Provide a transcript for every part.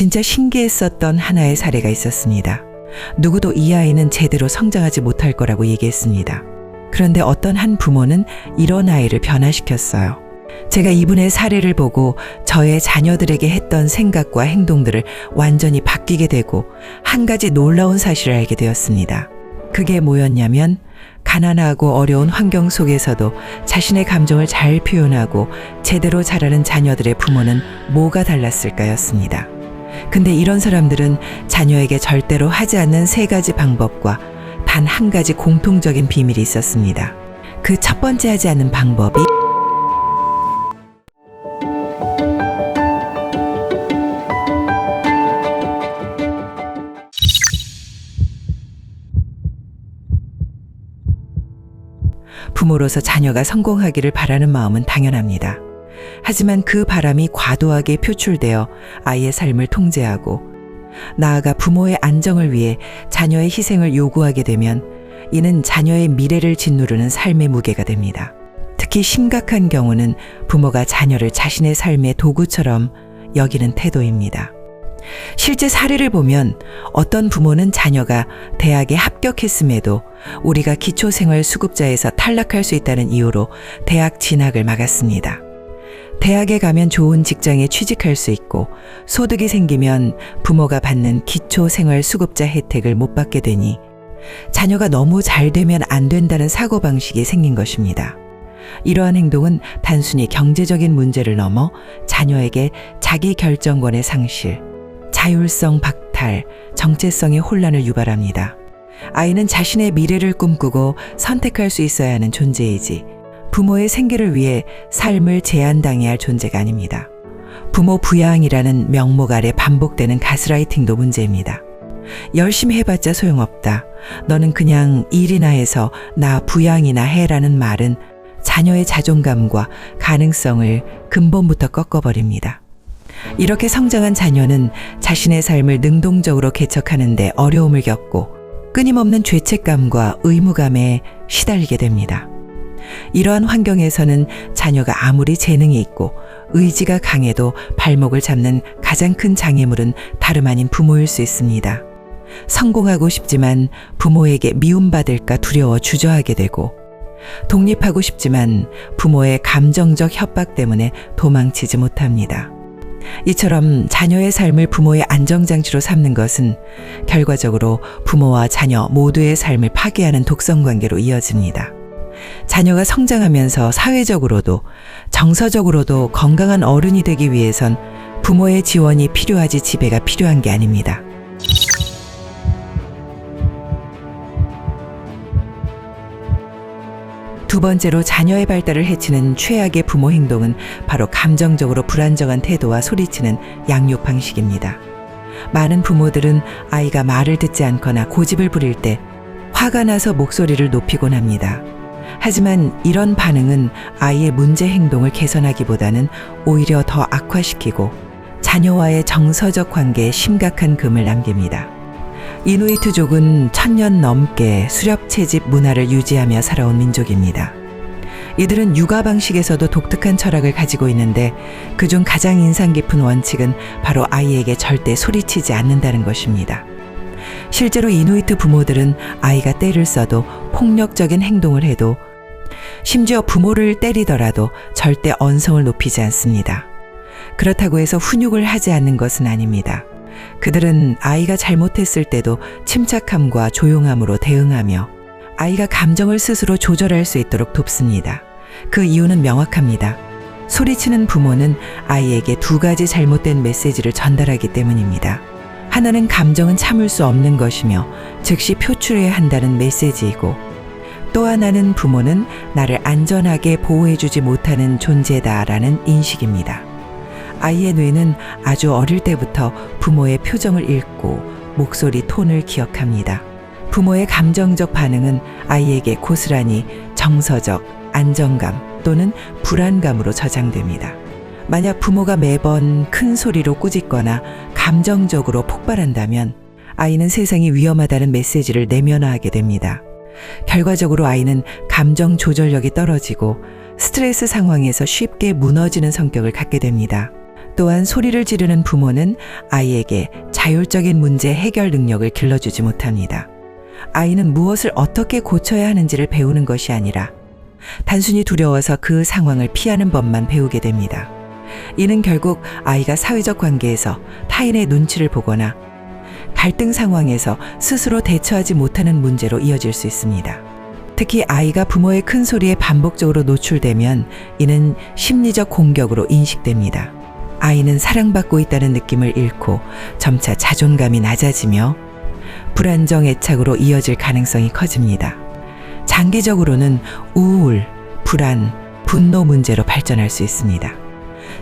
진짜 신기했었던 하나의 사례가 있었습니다. 누구도 이 아이는 제대로 성장하지 못할 거라고 얘기했습니다. 그런데 어떤 한 부모는 이런 아이를 변화시켰어요. 제가 이분의 사례를 보고 저의 자녀들에게 했던 생각과 행동들을 완전히 바뀌게 되고 한 가지 놀라운 사실을 알게 되었습니다. 그게 뭐였냐면 가난하고 어려운 환경 속에서도 자신의 감정을 잘 표현하고 제대로 자라는 자녀들의 부모는 뭐가 달랐을까였습니다. 근데 이런 사람들은 자녀에게 절대로 하지 않는 세 가지 방법과 단 한 가지 공통적인 비밀이 있었습니다. 그 첫 번째 하지 않는 방법이 부모로서 자녀가 성공하기를 바라는 마음은 당연합니다. 하지만 그 바람이 과도하게 표출되어 아이의 삶을 통제하고 나아가 부모의 안정을 위해 자녀의 희생을 요구하게 되면 이는 자녀의 미래를 짓누르는 삶의 무게가 됩니다. 특히 심각한 경우는 부모가 자녀를 자신의 삶의 도구처럼 여기는 태도입니다. 실제 사례를 보면 어떤 부모는 자녀가 대학에 합격했음에도 우리가 기초생활 수급자에서 탈락할 수 있다는 이유로 대학 진학을 막았습니다. 대학에 가면 좋은 직장에 취직할 수 있고 소득이 생기면 부모가 받는 기초 생활 수급자 혜택을 못 받게 되니 자녀가 너무 잘 되면 안 된다는 사고방식이 생긴 것입니다. 이러한 행동은 단순히 경제적인 문제를 넘어 자녀에게 자기 결정권의 상실, 자율성 박탈, 정체성의 혼란을 유발합니다. 아이는 자신의 미래를 꿈꾸고 선택할 수 있어야 하는 존재이지 부모의 생계를 위해 삶을 제한당해야 할 존재가 아닙니다. 부모 부양이라는 명목 아래 반복되는 가스라이팅도 문제입니다. 열심히 해봤자 소용없다. 너는 그냥 일이나 해서 나 부양이나 해라는 말은 자녀의 자존감과 가능성을 근본부터 꺾어버립니다. 이렇게 성장한 자녀는 자신의 삶을 능동적으로 개척하는데 어려움을 겪고 끊임없는 죄책감과 의무감에 시달리게 됩니다. 이러한 환경에서는 자녀가 아무리 재능이 있고 의지가 강해도 발목을 잡는 가장 큰 장애물은 다름 아닌 부모일 수 있습니다. 성공하고 싶지만 부모에게 미움받을까 두려워 주저하게 되고 독립하고 싶지만 부모의 감정적 협박 때문에 도망치지 못합니다. 이처럼 자녀의 삶을 부모의 안정장치로 삼는 것은 결과적으로 부모와 자녀 모두의 삶을 파괴하는 독성 관계로 이어집니다. 자녀가 성장하면서 사회적으로도 정서적으로도 건강한 어른이 되기 위해선 부모의 지원이 필요하지 지배가 필요한 게 아닙니다. 두 번째로 자녀의 발달을 해치는 최악의 부모 행동은 바로 감정적으로 불안정한 태도와 소리치는 양육 방식입니다. 많은 부모들은 아이가 말을 듣지 않거나 고집을 부릴 때 화가 나서 목소리를 높이곤 합니다. 하지만 이런 반응은 아이의 문제 행동을 개선하기보다는 오히려 더 악화시키고 자녀와의 정서적 관계에 심각한 금을 남깁니다. 이누이트족은 천년 넘게 수렵 채집 문화를 유지하며 살아온 민족입니다. 이들은 육아 방식에서도 독특한 철학을 가지고 있는데 그중 가장 인상 깊은 원칙은 바로 아이에게 절대 소리치지 않는다는 것입니다. 실제로 이누이트 부모들은 아이가 때를 써도 폭력적인 행동을 해도 심지어 부모를 때리더라도 절대 언성을 높이지 않습니다. 그렇다고 해서 훈육을 하지 않는 것은 아닙니다. 그들은 아이가 잘못했을 때도 침착함과 조용함으로 대응하며 아이가 감정을 스스로 조절할 수 있도록 돕습니다. 그 이유는 명확합니다. 소리치는 부모는 아이에게 두 가지 잘못된 메시지를 전달하기 때문입니다. 하나는 감정은 참을 수 없는 것이며 즉시 표출해야 한다는 메시지이고 또 하나는 부모는 나를 안전하게 보호해주지 못하는 존재다라는 인식입니다. 아이의 뇌는 아주 어릴 때부터 부모의 표정을 읽고 목소리 톤을 기억합니다. 부모의 감정적 반응은 아이에게 고스란히 정서적 안정감 또는 불안감으로 저장됩니다. 만약 부모가 매번 큰 소리로 꾸짖거나 감정적으로 폭발한다면 아이는 세상이 위험하다는 메시지를 내면화하게 됩니다. 결과적으로 아이는 감정 조절력이 떨어지고 스트레스 상황에서 쉽게 무너지는 성격을 갖게 됩니다. 또한 소리를 지르는 부모는 아이에게 자율적인 문제 해결 능력을 길러주지 못합니다. 아이는 무엇을 어떻게 고쳐야 하는지를 배우는 것이 아니라 단순히 두려워서 그 상황을 피하는 법만 배우게 됩니다. 이는 결국 아이가 사회적 관계에서 타인의 눈치를 보거나 갈등 상황에서 스스로 대처하지 못하는 문제로 이어질 수 있습니다. 특히 아이가 부모의 큰 소리에 반복적으로 노출되면 이는 심리적 공격으로 인식됩니다. 아이는 사랑받고 있다는 느낌을 잃고 점차 자존감이 낮아지며 불안정 애착으로 이어질 가능성이 커집니다. 장기적으로는 우울, 불안, 분노 문제로 발전할 수 있습니다.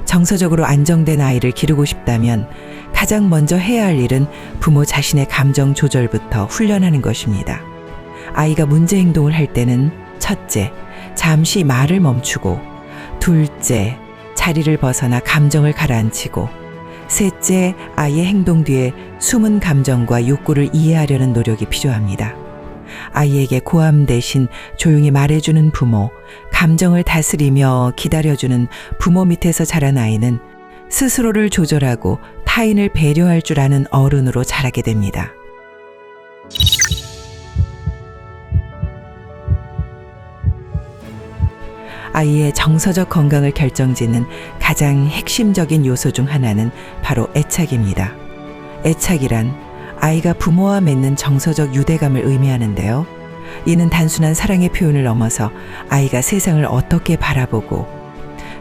정서적으로 안정된 아이를 기르고 싶다면 가장 먼저 해야 할 일은 부모 자신의 감정 조절부터 훈련하는 것입니다. 아이가 문제 행동을 할 때는 첫째, 잠시 말을 멈추고, 둘째, 자리를 벗어나 감정을 가라앉히고, 셋째, 아이의 행동 뒤에 숨은 감정과 욕구를 이해하려는 노력이 필요합니다. 아이에게 고함 대신 조용히 말해주는 부모, 감정을 다스리며 기다려주는 부모 밑에서 자란 아이는 스스로를 조절하고 타인을 배려할 줄 아는 어른으로 자라게 됩니다. 아이의 정서적 건강을 결정짓는 가장 핵심적인 요소 중 하나는 바로 애착입니다. 애착이란 아이가 부모와 맺는 정서적 유대감을 의미하는데요. 이는 단순한 사랑의 표현을 넘어서 아이가 세상을 어떻게 바라보고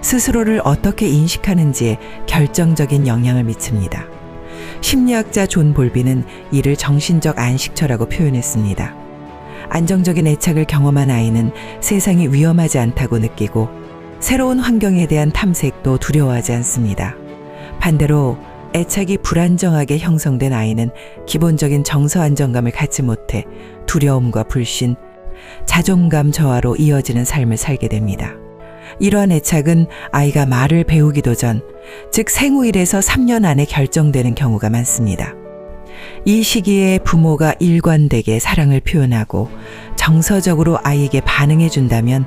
스스로를 어떻게 인식하는지에 결정적인 영향을 미칩니다. 심리학자 존 볼비는 이를 정신적 안식처라고 표현했습니다. 안정적인 애착을 경험한 아이는 세상이 위험하지 않다고 느끼고 새로운 환경에 대한 탐색도 두려워하지 않습니다. 반대로 애착이 불안정하게 형성된 아이는 기본적인 정서 안정감을 갖지 못해 두려움과 불신, 자존감 저하로 이어지는 삶을 살게 됩니다. 이러한 애착은 아이가 말을 배우기도 전, 즉 생후일에서 3년 안에 결정되는 경우가 많습니다. 이 시기에 부모가 일관되게 사랑을 표현하고 정서적으로 아이에게 반응해 준다면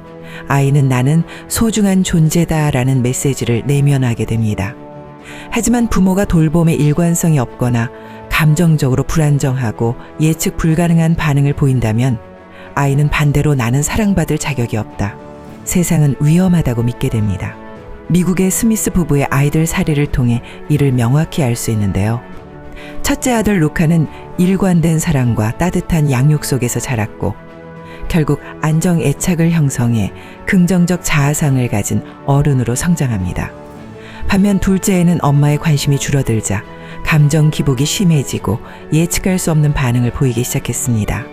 아이는 나는 소중한 존재다라는 메시지를 내면하게 됩니다. 하지만 부모가 돌봄에 일관성이 없거나 감정적으로 불안정하고 예측 불가능한 반응을 보인다면 아이는 반대로 나는 사랑받을 자격이 없다. 세상은 위험하다고 믿게 됩니다. 미국의 스미스 부부의 아이들 사례를 통해 이를 명확히 알 수 있는데요. 첫째 아들 루카는 일관된 사랑과 따뜻한 양육 속에서 자랐고 결국 안정 애착을 형성해 긍정적 자아상을 가진 어른으로 성장합니다. 반면 둘째에는 엄마의 관심이 줄어들자 감정 기복이 심해지고 예측할 수 없는 반응을 보이기 시작했습니다.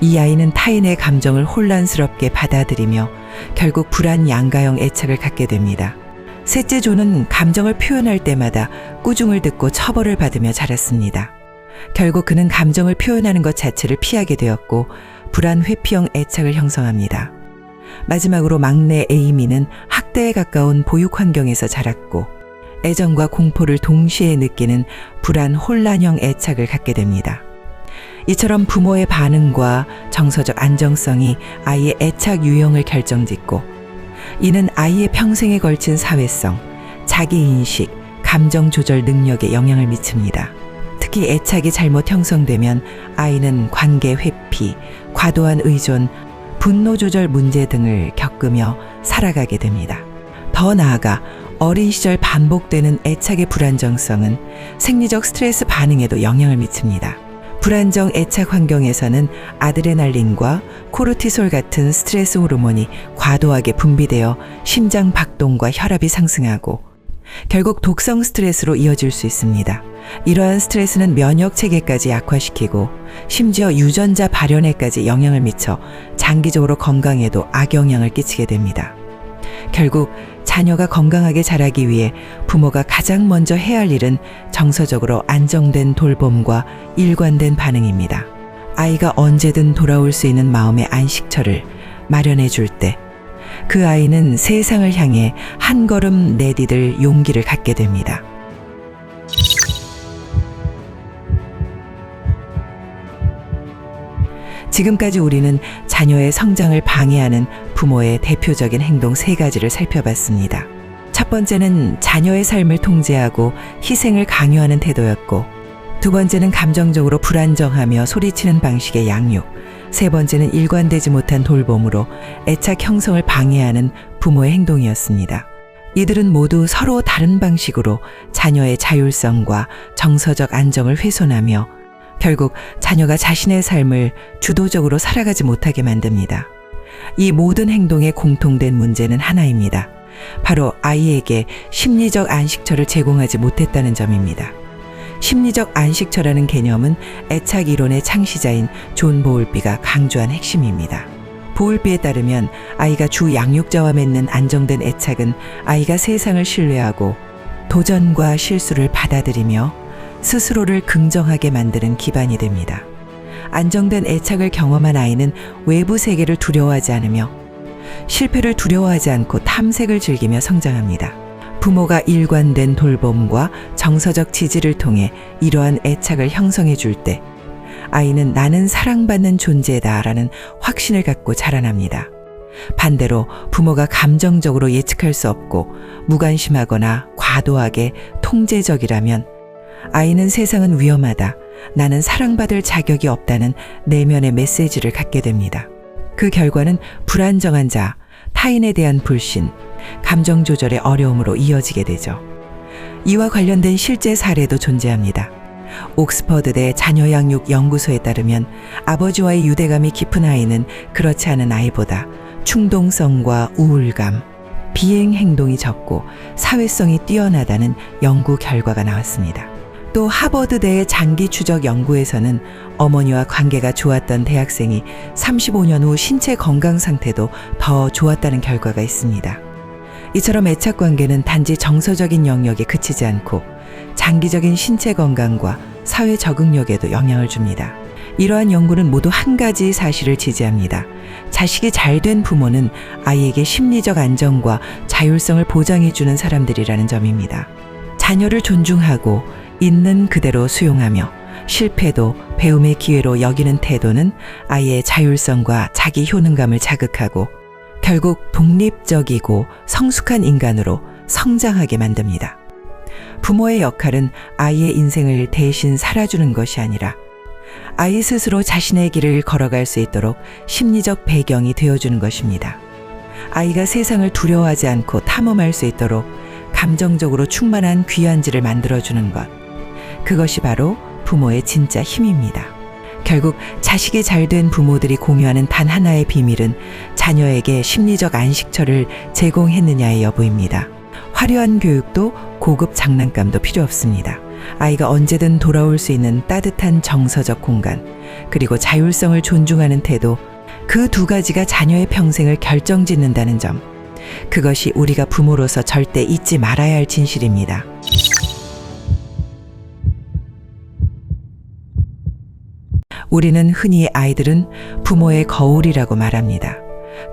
이 아이는 타인의 감정을 혼란스럽게 받아들이며 결국 불안 양가형 애착을 갖게 됩니다. 셋째 조는 감정을 표현할 때마다 꾸중을 듣고 처벌을 받으며 자랐습니다. 결국 그는 감정을 표현하는 것 자체를 피하게 되었고 불안 회피형 애착을 형성합니다. 마지막으로 막내 에이미는 학대에 가까운 보육 환경에서 자랐고 애정과 공포를 동시에 느끼는 불안 혼란형 애착을 갖게 됩니다. 이처럼 부모의 반응과 정서적 안정성이 아이의 애착 유형을 결정짓고 이는 아이의 평생에 걸친 사회성, 자기인식, 감정 조절 능력에 영향을 미칩니다. 특히 애착이 잘못 형성되면 아이는 관계 회피, 과도한 의존, 분노 조절 문제 등을 겪으며 살아가게 됩니다. 더 나아가 어린 시절 반복되는 애착의 불안정성은 생리적 스트레스 반응에도 영향을 미칩니다. 불안정 애착 환경에서는 아드레날린과 코르티솔 같은 스트레스 호르몬이 과도하게 분비되어 심장 박동과 혈압이 상승하고 결국 독성 스트레스로 이어질 수 있습니다. 이러한 스트레스는 면역 체계까지 약화시키고 심지어 유전자 발현에까지 영향을 미쳐 장기적으로 건강에도 악영향을 끼치게 됩니다. 결국 자녀가 건강하게 자라기 위해 부모가 가장 먼저 해야 할 일은 정서적으로 안정된 돌봄과 일관된 반응입니다. 아이가 언제든 돌아올 수 있는 마음의 안식처를 마련해 줄 때, 그 아이는 세상을 향해 한 걸음 내디딜 용기를 갖게 됩니다. 지금까지 우리는 자녀의 성장을 방해하는 부모의 대표적인 행동 세 가지를 살펴봤습니다. 첫 번째는 자녀의 삶을 통제하고 희생을 강요하는 태도였고, 두 번째는 감정적으로 불안정하며 소리치는 방식의 양육, 세 번째는 일관되지 못한 돌봄으로 애착 형성을 방해하는 부모의 행동이었습니다. 이들은 모두 서로 다른 방식으로 자녀의 자율성과 정서적 안정을 훼손하며 결국 자녀가 자신의 삶을 주도적으로 살아가지 못하게 만듭니다. 이 모든 행동의 공통된 문제는 하나입니다. 바로 아이에게 심리적 안식처를 제공하지 못했다는 점입니다. 심리적 안식처라는 개념은 애착 이론의 창시자인 존 보울비가 강조한 핵심입니다. 보울비에 따르면 아이가 주 양육자와 맺는 안정된 애착은 아이가 세상을 신뢰하고 도전과 실수를 받아들이며 스스로를 긍정하게 만드는 기반이 됩니다. 안정된 애착을 경험한 아이는 외부 세계를 두려워하지 않으며 실패를 두려워하지 않고 탐색을 즐기며 성장합니다. 부모가 일관된 돌봄과 정서적 지지를 통해 이러한 애착을 형성해 줄 때 아이는 나는 사랑받는 존재다라는 확신을 갖고 자라납니다. 반대로 부모가 감정적으로 예측할 수 없고 무관심하거나 과도하게 통제적이라면 아이는 세상은 위험하다. 나는 사랑받을 자격이 없다는 내면의 메시지를 갖게 됩니다. 그 결과는 불안정한 자, 타인에 대한 불신, 감정 조절의 어려움으로 이어지게 되죠. 이와 관련된 실제 사례도 존재합니다. 옥스퍼드대 자녀 양육 연구소에 따르면 아버지와의 유대감이 깊은 아이는 그렇지 않은 아이보다 충동성과 우울감, 비행 행동이 적고 사회성이 뛰어나다는 연구 결과가 나왔습니다. 또 하버드대의 장기 추적 연구에서는 어머니와 관계가 좋았던 대학생이 35년 후 신체 건강 상태도 더 좋았다는 결과가 있습니다. 이처럼 애착 관계는 단지 정서적인 영역에 그치지 않고 장기적인 신체 건강과 사회 적응력에도 영향을 줍니다. 이러한 연구는 모두 한 가지 사실을 지지합니다. 자식이 잘 된 부모는 아이에게 심리적 안정과 자율성을 보장해주는 사람들이라는 점입니다. 자녀를 존중하고 있는 그대로 수용하며 실패도 배움의 기회로 여기는 태도는 아이의 자율성과 자기 효능감을 자극하고 결국 독립적이고 성숙한 인간으로 성장하게 만듭니다. 부모의 역할은 아이의 인생을 대신 살아주는 것이 아니라 아이 스스로 자신의 길을 걸어갈 수 있도록 심리적 배경이 되어주는 것입니다. 아이가 세상을 두려워하지 않고 탐험할 수 있도록 감정적으로 충만한 귀한지를 만들어주는 것. 그것이 바로 부모의 진짜 힘입니다. 결국 자식이 잘 된 부모들이 공유하는 단 하나의 비밀은 자녀에게 심리적 안식처를 제공했느냐의 여부입니다. 화려한 교육도 고급 장난감도 필요 없습니다. 아이가 언제든 돌아올 수 있는 따뜻한 정서적 공간, 그리고 자율성을 존중하는 태도, 그 두 가지가 자녀의 평생을 결정 짓는다는 점. 그것이 우리가 부모로서 절대 잊지 말아야 할 진실입니다. 우리는 흔히 아이들은 부모의 거울이라고 말합니다.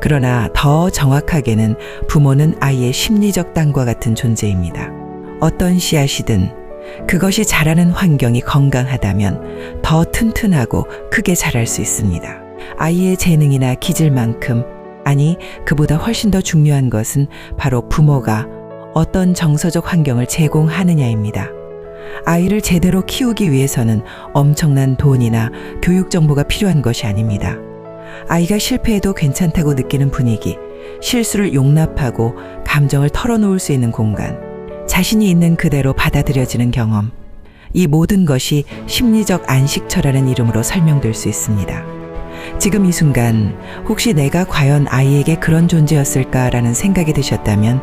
그러나 더 정확하게는 부모는 아이의 심리적 땅과 같은 존재입니다. 어떤 씨앗이든 그것이 자라는 환경이 건강하다면 더 튼튼하고 크게 자랄 수 있습니다. 아이의 재능이나 기질만큼 아니 그보다 훨씬 더 중요한 것은 바로 부모가 어떤 정서적 환경을 제공하느냐입니다. 아이를 제대로 키우기 위해서는 엄청난 돈이나 교육 정보가 필요한 것이 아닙니다. 아이가 실패해도 괜찮다고 느끼는 분위기, 실수를 용납하고 감정을 털어놓을 수 있는 공간, 자신이 있는 그대로 받아들여지는 경험, 이 모든 것이 심리적 안식처라는 이름으로 설명될 수 있습니다. 지금 이 순간 혹시 내가 과연 아이에게 그런 존재였을까라는 생각이 드셨다면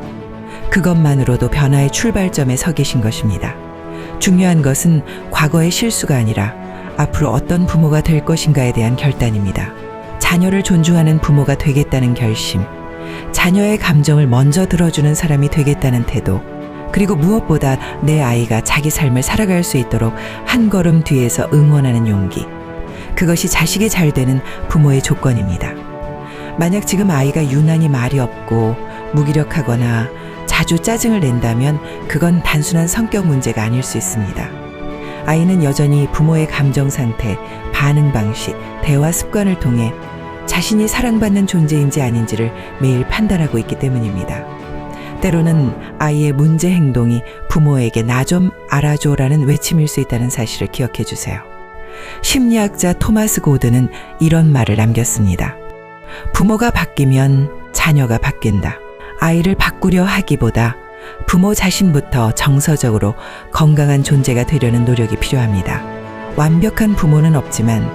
그것만으로도 변화의 출발점에 서 계신 것입니다. 중요한 것은 과거의 실수가 아니라 앞으로 어떤 부모가 될 것인가에 대한 결단입니다. 자녀를 존중하는 부모가 되겠다는 결심, 자녀의 감정을 먼저 들어주는 사람이 되겠다는 태도, 그리고 무엇보다 내 아이가 자기 삶을 살아갈 수 있도록 한 걸음 뒤에서 응원하는 용기. 그것이 자식이 잘 되는 부모의 조건입니다. 만약 지금 아이가 유난히 말이 없고 무기력하거나 자주 짜증을 낸다면 그건 단순한 성격 문제가 아닐 수 있습니다. 아이는 여전히 부모의 감정 상태, 반응 방식, 대화 습관을 통해 자신이 사랑받는 존재인지 아닌지를 매일 판단하고 있기 때문입니다. 때로는 아이의 문제 행동이 부모에게 나 좀 알아줘라는 외침일 수 있다는 사실을 기억해 주세요. 심리학자 토마스 고드는 이런 말을 남겼습니다. 부모가 바뀌면 자녀가 바뀐다. 아이를 바꾸려 하기보다 부모 자신부터 정서적으로 건강한 존재가 되려는 노력이 필요합니다. 완벽한 부모는 없지만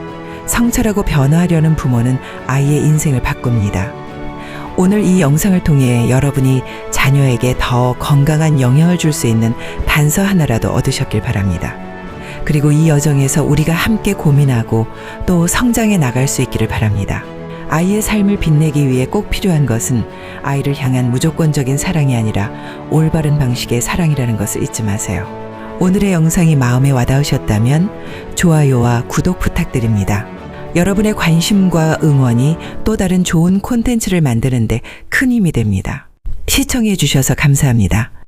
성찰하고 변화하려는 부모는 아이의 인생을 바꿉니다. 오늘 이 영상을 통해 여러분이 자녀에게 더 건강한 영향을 줄 수 있는 단서 하나라도 얻으셨길 바랍니다. 그리고 이 여정에서 우리가 함께 고민하고 또 성장해 나갈 수 있기를 바랍니다. 아이의 삶을 빛내기 위해 꼭 필요한 것은 아이를 향한 무조건적인 사랑이 아니라 올바른 방식의 사랑이라는 것을 잊지 마세요. 오늘의 영상이 마음에 와닿으셨다면 좋아요와 구독 부탁드립니다. 여러분의 관심과 응원이 또 다른 좋은 콘텐츠를 만드는데 큰 힘이 됩니다. 시청해 주셔서 감사합니다.